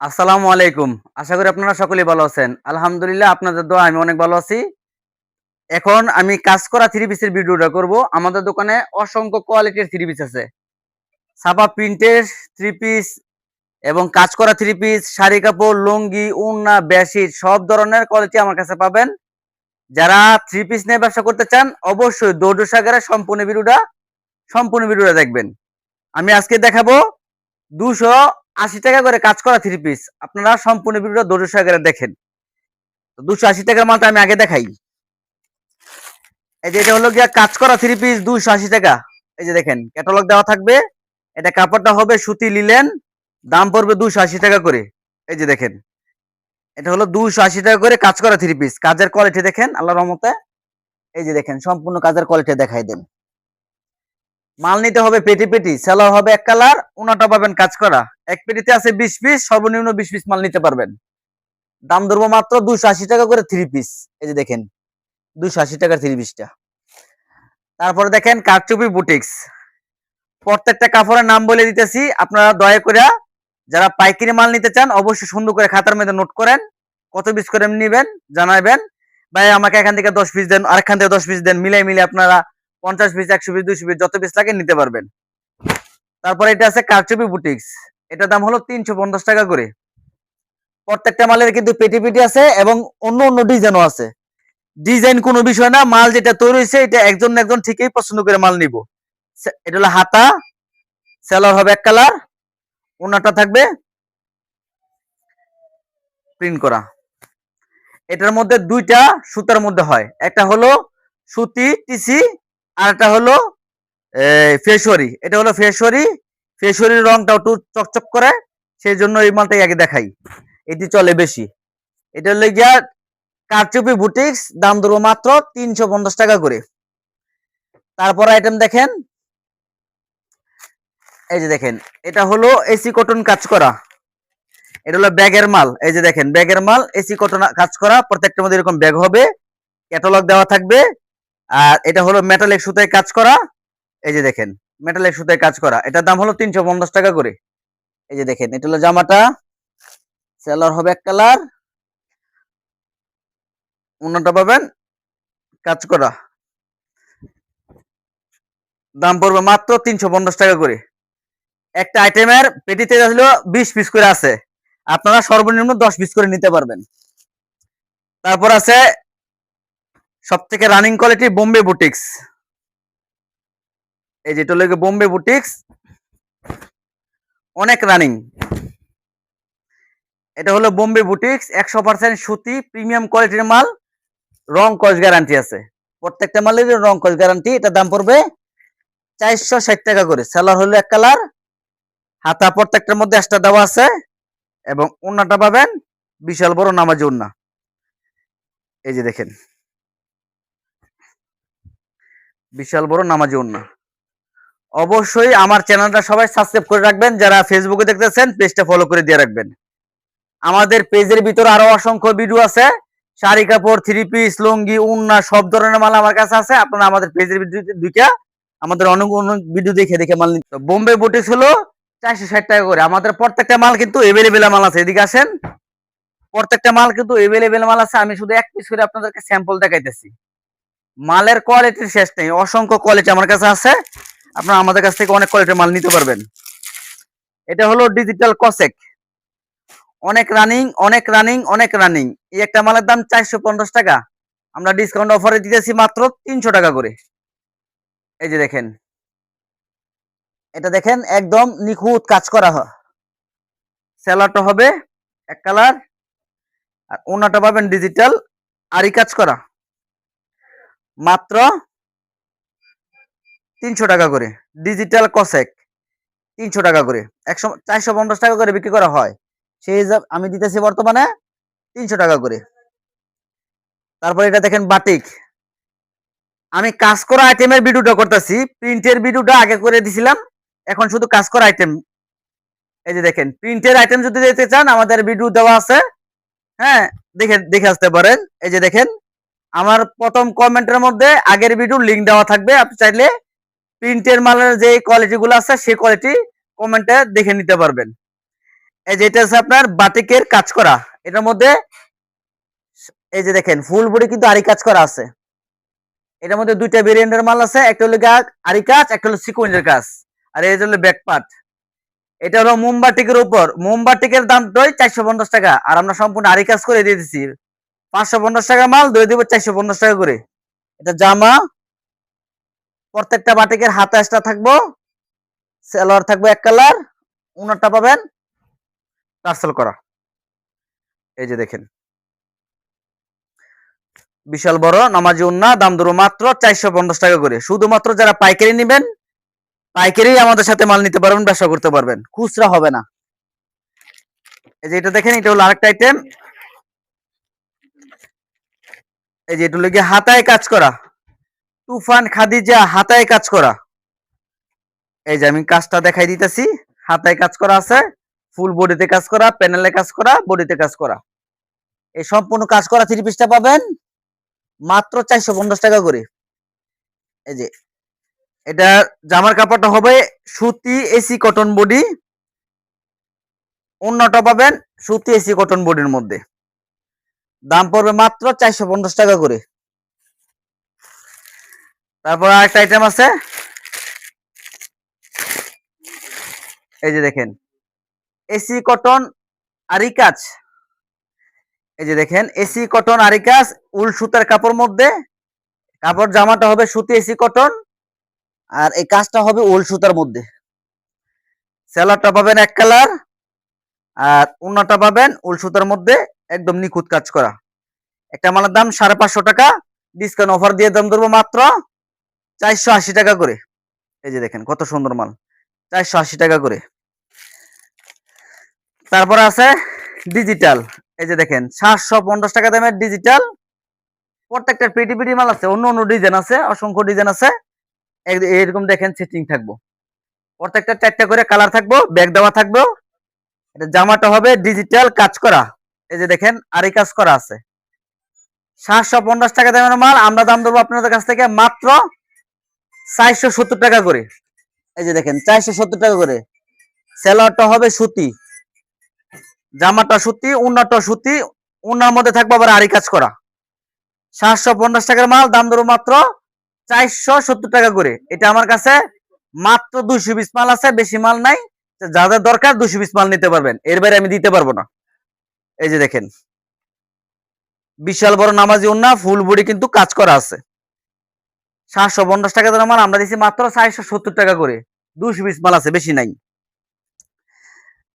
আসসালামু আলাইকুম। আশা করি আপনারা সকলেই ভালো আছেন। আলহামদুলিল্লাহ আপনাদের দোয়া আমি অনেক ভালো আছি। এখন আমি কাজ করা থ্রি পিসের ভিডিওটা করব। আমাদের দোকানে অসংখ্য কোয়ালিটির থ্রি পিস আছে। সাপা প্রিন্টের থ্রি পিস এবং কাজ করা থ্রি পিস শাড়ি কাপড়, লুঙ্গি উন্না বেডশিট সব ধরনের কোয়ালিটি আমার কাছে পাবেন। যারা থ্রি পিস নিয়ে ব্যবসা করতে চান, অবশ্যই দৌড় সাগরে সম্পূর্ণ ভিডিওটা সম্পূর্ণ ভিডিওটা দেখবেন। আমি আজকে দেখাবো দুশো আশি টাকা করে কাজ করা থ্রি পিস আপনারা সম্পূর্ণ ভিডিও দৌড় সাগরে দেখেন। দুশো আশি টাকার মালটা আমি আগে দেখাই। এই যে এটা হলো গিয়া কাজ করা থ্রি পিস দুশো আশি টাকা। এই যে দেখেন ক্যাটালগ দেওয়া থাকবে। এটা কাপড়টা হবে সুতি লিলেন, দাম পড়বে দুশো আশি টাকা করে। এই যে দেখেন, এটা হলো দুশো আশি টাকা করে কাজ করা থ্রি পিস কাজের কোয়ালিটি দেখেন আল্লাহ রহমতে। এই যে দেখেন, সম্পূর্ণ কাজের কোয়ালিটি দেখাই দেন। মাল নিতে হবে পেটি পেটি সেলার হবে এক কালার উনাটা পাবেন কাজ করা। এক পেটিতে আছে বিশ পিস সর্বনিম্ন বিশ পিস মাল নিতে পারবেন। দাম ধরবো মাত্র দুশো টাকা করে থ্রি পিস এই যে দেখেন দুশো আশি টাকার থ্রি পিসটা তারপরে দেখেন কারচুপি বুটিক্স প্রত্যেকটা কাপড়ের নাম বলে দিতেছি, আপনারা দয়া করে যারা পাইকারি মাল নিতে চান, অবশ্যই সুন্দর করে খাতার মধ্যে নোট করেন, কত পিস করে নেবেন, জানাবেন। ভাই আমাকে এখান থেকে দশ পিস দেন, আরেকখান থেকে দশ পিস দেন, মিলাই মিলে আপনারা পঞ্চাশ পিস একশো পিস দুশো পিস যত পিস লাগে নিতে পারবেন। তারপরে এটা আছে কারচুপি বুটিক্স এটার দাম হলো তিনশো পঞ্চাশ টাকা করে। প্রত্যেকটা মালের কিন্তু পেটি পেটি আছে এবং অন্য অন্য ডিজাইনও আছে। ডিজাইন কোনো বিষয় না, মাল যেটা তৈরি হয়েছে, এটা একজন একজন ঠিকই পছন্দ করে মাল নিব। এটা হলো হাতা, সেলার হবে এক কালার, ওনাটা থাকবে প্রিন্ট করা। এটার মধ্যে দুইটা সুতার মধ্যে হয়। একটা হলো সুতি, টিসি আর একটা হলো ফেসরি। এটা হলো ফেসরি। ফেসরির রংটা একটু চকচক করে, সেই জন্য এই মালটাই আগে দেখাই। এটি চলে বেশি। এটা হলো গিয়া কারচুপি বুটিক্স, দাম ধরবো মাত্র তিনশো পঞ্চাশ টাকা করে। তারপর আইটেম দেখেন। এই যে দেখেন, এটা হলো এসি কটন কাজ করা। এটা হলো ব্যাগের মাল। এই যে দেখেন, ব্যাগের মাল এসি কটন কাজ করা। প্রত্যেকটার মধ্যে এরকম ব্যাগ হবে। ক্যাটালগ দেওয়া থাকবে। আর এটা হলো মেটালিক সুতায় কাজ করা। এই যে দেখেন মেটালিক সুতায় কাজ করা। এটার দাম হলো তিনশো পঞ্চাশ টাকা করে। এই যে দেখেন, এটা হলো জামাটা। সেলার হবে এক কালার অন্যটা পাবেন। কাজ করা। দাম পড়বে মাত্র তিনশো পঞ্চাশ টাকা করে। একটা আইটেমের পেটিতে হলো বিশ পিস করে আছে। আপনারা সর্বনিম্ন দশ পিস করে নিতে পারবেন। তারপর আছে সব থেকে রানিং কোয়ালিটি বোম্বে বুটিক্স এই যেটা হলো বোম্বে বুটিক্স অনেক রানিং এটা হলো বোম্বে বুটিক্স একশো পার্সেন্ট সুতি প্রিমিয়াম কোয়ালিটির মাল, রং কস গ্যারান্টি আছে। প্রত্যেকটা মালের রং কস গ্যারান্টি এটার দাম পড়বে চারশো ষাট টাকা করে। সেলার হলো এক কালার হাতা প্রত্যেকটার মধ্যে একটা দেওয়া আছে, এবং ওন্নাটা পাবেন বিশাল বড় নামাজি ওন্না এই যে দেখেন। বিশাল বড় নামাজি ওন্না অবশ্যই আমার চ্যানেলটা সবাই সাবস্ক্রাইব করে রাখবেন, যারা ফেসবুকে দেখতেছেন পেজটা ফলো করে দিয়ে রাখবেন। আমাদের পেজের ভিতরে আরও অসংখ্য ভিডিও আছে। শাড়ি কাপড় থ্রি পিস লুঙ্গি, উন্না, সব ধরনের মাল আমার কাছে আছে। আপনারা আমাদের পেজের ভিডিওতে দুইটা আমাদের অনেক অনেক ভিডিও দেখে দেখে মাল নিতে বোম্বে বুটিক্স হলো চারশো ষাট টাকা করে। আমাদের প্রত্যেকটা মাল কিন্তু এভেলেবেল মাল আছে। এদিকে আসেন। প্রত্যেকটা মাল কিন্তু এভেলেবেল মাল আছে। আমি শুধু এক পিস করে আপনাদেরকে স্যাম্পল দেখাইতেছি। মালের কোয়ালিটির শেষ নেই। অসংখ্য কোয়ালিটি আমার কাছে আছে। আপনারা আমাদের কাছ থেকে অনেক কোয়ালিটির মাল নিতে পারবেন। এটা হলো ডিজিটাল কসেক অনেক রানিং অনেক রানিং অনেক রানিং এই একটা মালের দাম চারশো পঞ্চাশ টাকা। আমরা ডিসকাউন্ট অফারে দিতেছি মাত্র তিনশো টাকা করে। এই যে দেখেন। এটা দেখেন, একদম নিখুঁত কাজ করা হয়। সেলারটা হবে এক কালার আর ওনাটা পাবেন ডিজিটাল আরই কাজ করা। মাত্র তিনশো টাকা করে। ডিজিটাল কসেক তিনশো টাকা করে। একশো, চারশো পঞ্চাশ টাকা করে বিক্রি করা হয়। সেই হিসাব আমি দিতেছি বর্তমানে তিনশো টাকা করে। তারপর এটা দেখেন বাটিক। আমি কাজ করা আইটেমের ভিডিওটা করতেছি। প্রিন্টের ভিডিওটা আগে করে দিছিলাম। এখন শুধু কাজ করা আইটেম এই যে দেখেন প্রিন্টের আইটেম যদি দেখতে চান, আমাদের ভিডিও দেওয়া আছে। হ্যাঁ দেখে দেখে আসতে পারেন। এই যে দেখেন আমার প্রথম কমেন্টের মধ্যে আগের ভিডিও লিংক দেওয়া থাকবে। আপনি চাইলে প্রিন্টের মালের যে কোয়ালিটি গুলো আছে, সেই কোয়ালিটি কমেন্টে দেখে নিতে পারবেন। এই যে এটা হচ্ছে আপনার বাটিকের কাজ করা। এটার মধ্যে এই যে দেখেন, ফুল বডি কিন্তু আরি কাজ করা আছে। এটার মধ্যে দুইটা ভেরিয়েন্টের মাল আছে, একটা হলো আরি কাজ, একটা হলো সিকোয়েন্সের কাজ। আর এই হলো ব্যাক পার্ট এটা হলো মোমবাটিকের উপর। মোমবাটিকের দাম দই চারশো পঞ্চাশ টাকা। আর আমরা সম্পূর্ণ আরি কাজ করে দিয়ে দিচ্ছি পাঁচশো পঞ্চাশ টাকা মাল, দই দিব চারশো পঞ্চাশ টাকা করে। এটা জামা, প্রত্যেকটা বাটিকের হাতে আসটা থাকব। সেলোয়ার থাকবে এক কালার, উনারটা পাবেন টার্সেল করা। এই যে দেখেন। বিশাল বড় নামাজি উন্না, দাম ধরো মাত্র চারশো পঞ্চাশ টাকা করে। শুধুমাত্র যারা পাইকারি নেবেন, পাইকারি আমাদের সাথে মাল নিতে পারবেন, ব্যবসা করতে পারবেন। খুচরা হবে না। এই যে এটা দেখেন, এটা হলো আরেকটা আইটেম এই যে এটা হলো গিয়ে হাতায় কাজ করা। তুফান খাদিজা হাতায় কাজ করা। এই যে আমি কাজটা দেখাই দিতেছি। হাতায় কাজ করা আছে ফুল বডিতে কাজ করা প্যানেলে কাজ করা বডিতে কাজ করা। এই সম্পূর্ণ কাজ করা থ্রি পিসটা পাবেন মাত্র চারশো পঞ্চাশ টাকা করে। এই যে এটা জামার কাপড়টা হবে সুতি এসি কটন বডি। অন্যটা পাবেন সুতি এসি কটন বডির মধ্যে। দাম পড়বে মাত্র চারশো পঞ্চাশ টাকা করে। তারপর আরেকটা আইটেম আছে। এই যে দেখেন, এসি, কটন, আরি কাজ এই যে দেখেন, এসি, কটন, আরি কাজ উল সুতার কাপড় মধ্যে। কাপড় জামাটা হবে সুতি, এসি, কটন। আর এই কাজটা হবে উল সুতার মধ্যে। সেলারটা পাবেন এক কালার। আর অন্যটা পাবেন উল সুতার মধ্যে একদম নিখুঁত কাজ করা। একটা মালের দাম সাড়ে পাঁচশো টাকা ডিসকাউন্ট অফার দিয়ে দাম ধরবো মাত্র চারশো আশি টাকা করে। এই যে দেখেন কত সুন্দর মাল, চারশো আশি টাকা করে। তারপর আছে ডিজিটাল এই যে দেখেন সাতশো পঞ্চাশ টাকা দামের ডিজিটাল প্রত্যেকটা পিটি পিটি মাল আছে, অন্য অন্য ডিজাইন আছে, অসংখ্য ডিজাইন আছে। এরকম দেখেন সেটিং থাকব। প্রত্যেকটা চারটা করে কালার থাকব ব্যাগ দেওয়া থাকব। এটা জামাটা হবে ডিজিটাল কাজ করা। এই যে দেখেন আরই কাজ করা আছে। সাতশো পঞ্চাশ টাকা দামের মাল, আমরা দাম দেবো আপনাদের কাছ থেকে মাত্র চারশো সত্তর টাকা করে। এই যে দেখেন, চারশো সত্তর টাকা করে। সেলারটা হবে সুতি। জামাটা সুতি, উন্নাটা সুতি, উন্নার মধ্যে থাকবে আবার আরি কাজ করা। সাতশো পঞ্চাশ টাকার মাল, দাম ধরো মাত্র চারশো সত্তর টাকা করে। এটা আমার কাছে মাত্র দুইশো বিশ মাল আছে, বেশি মাল নাই। যাদের দরকার দুশো পিস মাল নিতে পারবেন। এর বাইরে আমি দিতে পারব না। এই যে দেখেন। বিশাল বড় নামাজি উন্না ফুল বডি কিন্তু কাজ করা আছে। সাতশো পঞ্চাশ টাকা দামের মাল, আমরা দিচ্ছি মাত্র চারশো সত্তর টাকা করে। দুশো পিস মাল আছে, বেশি নাই।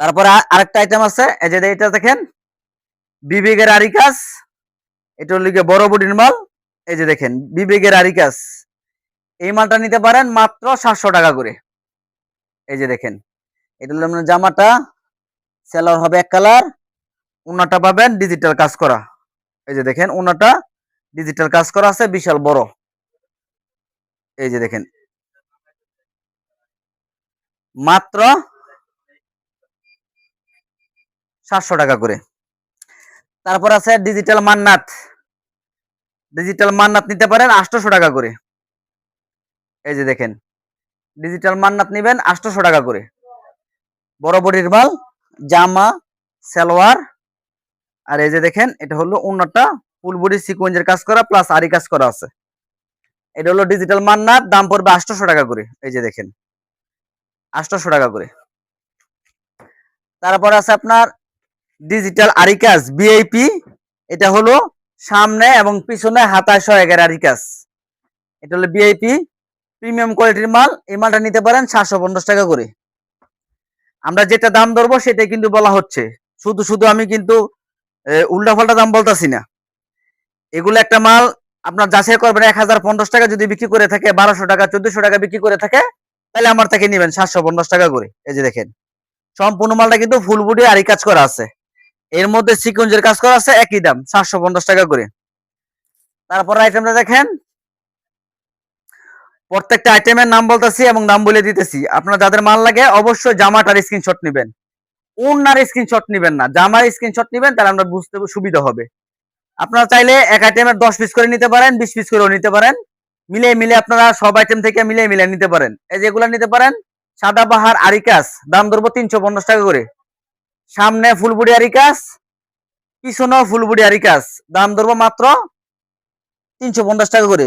তারপরে আরেকটা আইটেম আছে, এই যে এটা দেখেন। বিবেকের আরি কাজ। এটা গিয়ে বড় বডির মাল। এই যে দেখেন, বিবেকের আরি কাজ। এই মালটা নিতে পারেন মাত্র সাতশো টাকা করে। এই যে দেখেন। এটা হলো আপনার জামাটা। সেলার হবে এক কালার উনাটা পাবেন ডিজিটাল কাজ করা। এই যে দেখেন উনাটা ডিজিটাল কাজ করা আছে, বিশাল বড়। এই যে দেখেন। মাত্র সাতশো টাকা করে। তারপর আছে ডিজিটাল মান্নাত। ডিজিটাল মান্নাত নিতে পারেন আটশোশো টাকা করে। এই যে দেখেন ডিজিটাল মান্নাত নিবেন আটশোশো টাকা করে। বড় বডির মাল জামা, সালোয়ার। আর এই যে দেখেন, এটা হলো অন্যটা ফুল বডি সিকোয়েন্সের কাজ করা প্লাস আরি কাজ করা আছে। এটা হলো ডিজিটাল মান্নাত দাম পড়বে আটশোশো টাকা করে। এই যে দেখেন, আটশোশো টাকা করে। তারপর আছে আপনার ডিজিটাল আরিকাস বিআইপি এটা হলো সামনে এবং পিছনে হাতায় সহায়কের আরিকাস এটা হলো বিআইপি প্রিমিয়াম কোয়ালিটির মাল। এই মালটা নিতে পারেন সাতশো পঞ্চাশ টাকা করে। আমরা যেটা দাম ধরবো সেটাই কিন্তু বলা হচ্ছে। শুধু শুধু আমি কিন্তু উল্টা পাল্টা দাম বলতেছি না। এগুলো একটা মাল আপনার যাচাই করবেন, এক হাজার পঞ্চাশ টাকা যদি বিক্রি করে থাকে, বারোশো টাকা, চোদ্দশো টাকা বিক্রি করে থাকে, তাহলে আমার থেকে নেবেন সাতশো পঞ্চাশ টাকা করে। এই যে দেখেন, সম্পূর্ণ মালটা কিন্তু ফুল বডি আরি কাজ করা আছে। এর মধ্যে সিকুয়েন্সের কাজ করা আছে, একই দাম, সাতশো পঞ্চাশ টাকা করে। তারপর আইটেমটা দেখেন প্রত্যেকটা আইটেমের নাম বলতেছি এবং দাম বলে দিতেছি। আপনার যাদের মাল লাগে, অবশ্যই জামাটার স্ক্রিনশট নেবেন। ওনার স্ক্রিনশট নেবেন না। জামার স্ক্রিনশট নেবেন, তাহলে আমরা বুঝতে সুবিধা হবে। আপনারা চাইলে এক আইটেমের দশ পিস করে নিতে পারেন, বিশ পিস করেও নিতে পারেন। মিলে মিলে আপনারা সব আইটেম থেকে মিলে মিলে নিতে পারেন। এই যেগুলো নিতে পারেন, সাদা বাহার আরিকাস, দাম ধরবো তিনশো পঞ্চাশ টাকা করে। সামনে ফুলবুড়ি আরি কাজ পিছনেও ফুলবুড়ি আরিকাস, দাম ধরবো মাত্র তিনশো পঞ্চাশ টাকা করে।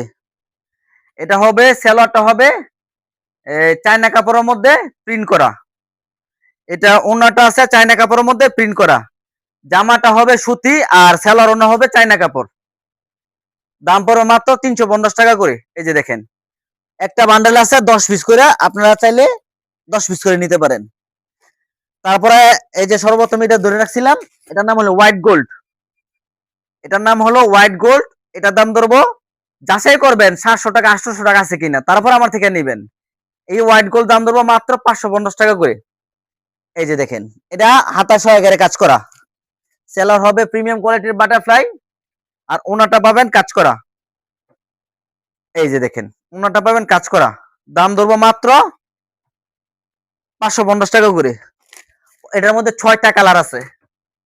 এটা হবে, সেলোয়ারটা হবে চায়না কাপড়ের মধ্যে প্রিন্ট করা। এটা অন্যটা আছে চায়না কাপড়ের মধ্যে প্রিন্ট করা। জামাটা হবে সুতি আর সেলোয়ার অন্য হবে চায়না কাপড়। দাম পড়বে মাত্র তিনশো পঞ্চাশ টাকা করে, এই যে দেখেন। একটা বান্ডেল আছে দশ পিস করে, আপনারা চাইলে দশ পিস করে নিতে পারেন। তারপরে এই যে সর্বপ্রথম এটা ধরে রাখছিলাম, এটার নাম হলো হোয়াইট গোল্ড এটার নাম হলো হোয়াইট গোল্ড এটার দাম ধরবো যাচাই করবেন সাতশো টাকা, আটশোশো টাকা আছে কিনা, তারপর আমার থেকে নেবেন। এই হোয়াইট গোল্ড দাম ধরবো মাত্র পাঁচশো পঞ্চাশ টাকা করে। এই যে দেখেন, এটা হাতা সহকারে কাজ করা। সেলার হবে প্রিমিয়াম কোয়ালিটির বাটারফ্লাই আর ওনাটা পাবেন কাজ করা। এই যে দেখেন ওনাটা পাবেন কাজ করা। দাম ধরবো মাত্র পাঁচশো পঞ্চাশ টাকা করে। এটার মধ্যে ছয়টা কালার আছে।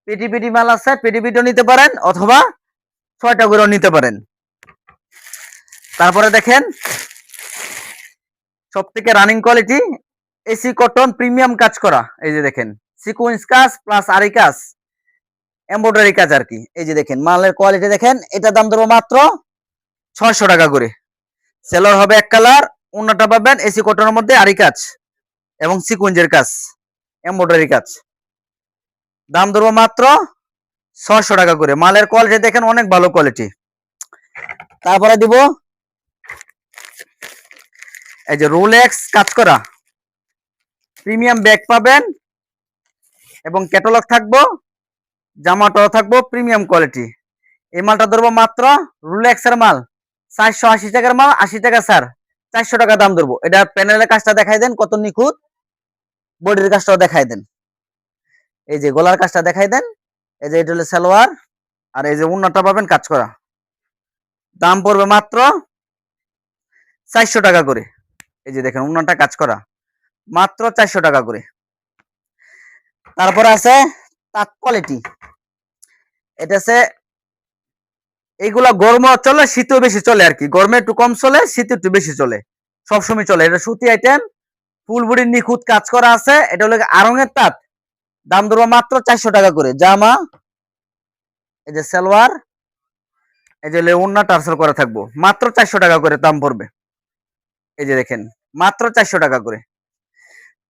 পেটি পেটি মাল আছে, পেটি পিটিও নিতে পারেন, অথবা ছয়টা করেও নিতে পারেন। তারপরে দেখেন সব থেকে running quality AC cotton premium কাজ করা। এই যে দেখেন সিকুয়েন্স কাজ প্লাস আরি কাজ এমব্রয়ডারি কাজ আর কি। এই যে দেখেন, মালের কোয়ালিটি দেখেন, এটা দাম ধরবো মাত্র ছয়শো টাকা করে। সেলর হবে এক কালার অন্যটা পাবেন এসি কটনের মধ্যে আরি কাজ এবং সিকুয়েন্সের কাজ এমব্রয়ডারি কাজ। দাম ধরবো মাত্র ছয়শো টাকা করে। মালের কোয়ালিটি দেখেন, অনেক ভালো কোয়ালিটি তারপরে দিব এই যে রোলেক্স কাজ করা। প্রিমিয়াম ব্যাগ পাবেন এবং ক্যাটালগ থাকব, জামাটাও থাকব প্রিমিয়াম কোয়ালিটি এই মালটা ধরবো মাত্র রোলেক্স এর মাল, চারশো আশি টাকার মাল, আশি টাকা স্যার চারশো টাকা দাম ধরবো। এটা প্যানেলের কাজটা দেখাই দেন, কত নিখুঁত। বডির কাজটাও দেখাই দেন। এই যে গলার কাজটা দেখাই দেন, এই যে এটা হলো সালোয়ার, আর এই যে উন্নতটা পাবেন কাজ করা। দাম পড়বে মাত্র চারশো টাকা করে। এই যে দেখেন উন্নতটা কাজ করা। মাত্র চারশো টাকা করে। তারপরে আছে তাক কোয়ালিটি এটা আছে এইগুলা গরম চলে, শীতেও বেশি চলে আর কি। গরমে একটু কম চলে, শীতে একটু বেশি চলে। সবসময় চলে। এটা সুতি আইটেম ফুলবুড়ির নিখুঁত কাজ করা আছে। এটা হলো আরঙের তাঁত। দাম ধরবো মাত্র চারশো টাকা করে। জামা, এই যে সালোয়ার, এই যে লেউন্না টার্সেল করা থাকব। মাত্র চারশো টাকা করে দাম পড়বে। এই যে দেখেন, মাত্র চারশো টাকা করে।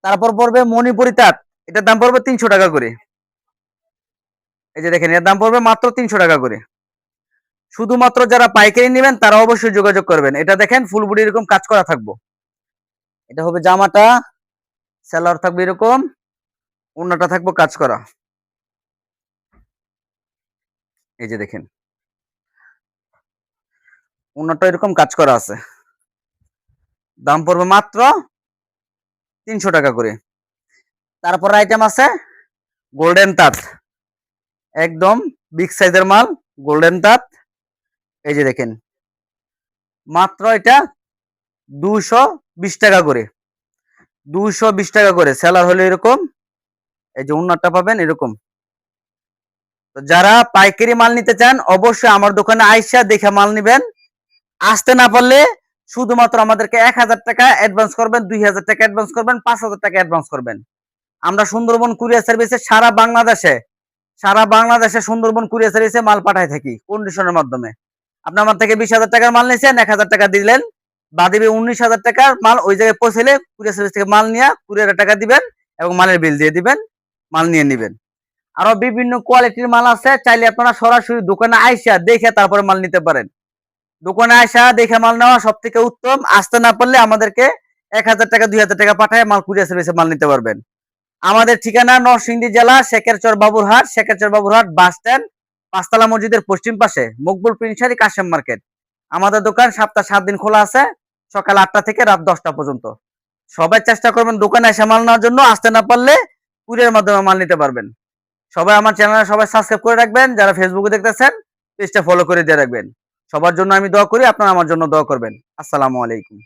তারপর পড়বে মণিপুরি তাঁত, এটার দাম পড়বে তিনশো টাকা করে। এই যে দেখেন, এর দাম পড়বে মাত্র তিনশো টাকা করে। শুধুমাত্র যারা পাইকারি নেবেন, তারা অবশ্যই যোগাযোগ করবেন। এটা দেখেন ফুলবুড়ি এরকম কাজ করা থাকব। এটা হবে জামাটা স্যালোয়ার থাকবে এরকম অন্যটা থাকব কাজ করা। এই যে দেখেন অন্যটা এরকম কাজ করা আছে। দাম পড়বে মাত্র তিনশো টাকা করে। তারপর আইটেম আছে গোল্ডেন তাঁত। একদম বিগ সাইজের মাল গোল্ডেন তাঁত। এই যে দেখেন, মাত্র এটা দুশো বিশ টাকা করে। দুশো বিশ টাকা করে সেলার হলে এরকম, এই যে উন্নতটা পাবেন এরকম। তো যারা পাইকারি মাল নিতে চান, অবশ্যই আমার দোকানে আইসা দেখে মাল নিবেন। আসতে না পারলে শুধুমাত্র আমাদেরকে এক হাজার টাকা অ্যাডভান্স করবেন, দুই হাজার টাকা অ্যাডভান্স করবেন, পাঁচ হাজার টাকা অ্যাডভান্স করবেন। আমরা সুন্দরবন কুরিয়ার সার্ভিসে সারা বাংলাদেশে সারা বাংলাদেশে সুন্দরবন কুরিয়ার সার্ভিসে মাল পাঠাই থাকি কন্ডিশনের মাধ্যমে। আপনি আমার থেকে বিশ হাজার টাকার মাল নিয়েছেন, এক হাজার টাকা দিলেন বা দিবে উনিশ হাজার টাকার মাল ওই জায়গায় পৌঁছলে কুরিয়ার সার্ভিস থেকে মাল নিয়ে কুরিয়ারের টাকা দিবেন এবং মালের বিল দিয়ে দিবেন, মাল নিয়ে নিবেন। আরও বিভিন্ন কোয়ালিটির মাল আছে, চাইলে আপনারা সরাসরি দোকানে আইসা দেখে তারপরে মাল নিতে পারেন। দোকানে আইসা দেখে মাল নেওয়া সব থেকে উত্তম। আসতে না পারলে আমাদেরকে এক হাজার টাকা, দুই হাজার টাকা পাঠায় মাল কুরিয়ার সার্ভিসে মাল নিতে পারবেন। আমাদের ঠিকানা নরসিংদী জেলা, শেখেরচর বাবুরহাট শেখেরচর বাবুরহাট বাস স্ট্যান্ড, পাঁচতলা মসজিদের পশ্চিম পাশে, মকবুল প্রিন্সারি কাশেম মার্কেট। আমাদের দোকান সপ্তাহ সাত দিন খোলা আছে, সকাল আটটা থেকে রাত দশটা পর্যন্ত। সবাই চেষ্টা করবেন দোকানে এসে মাল নেওয়ার জন্য, আসতে না পারলে কুরিয়ার মাধ্যমে মাল নিতে পারবেন। সবাই আমার চ্যানেলে সবাই সাবস্ক্রাইব করে রাখবেন, যারা ফেসবুকে দেখতেছেন পেজটা ফলো করে দিয়ে রাখবেন। সবার জন্য আমি দোয়া করি আপনারা আমার জন্য দোয়া করবেন। আসসালামু আলাইকুম।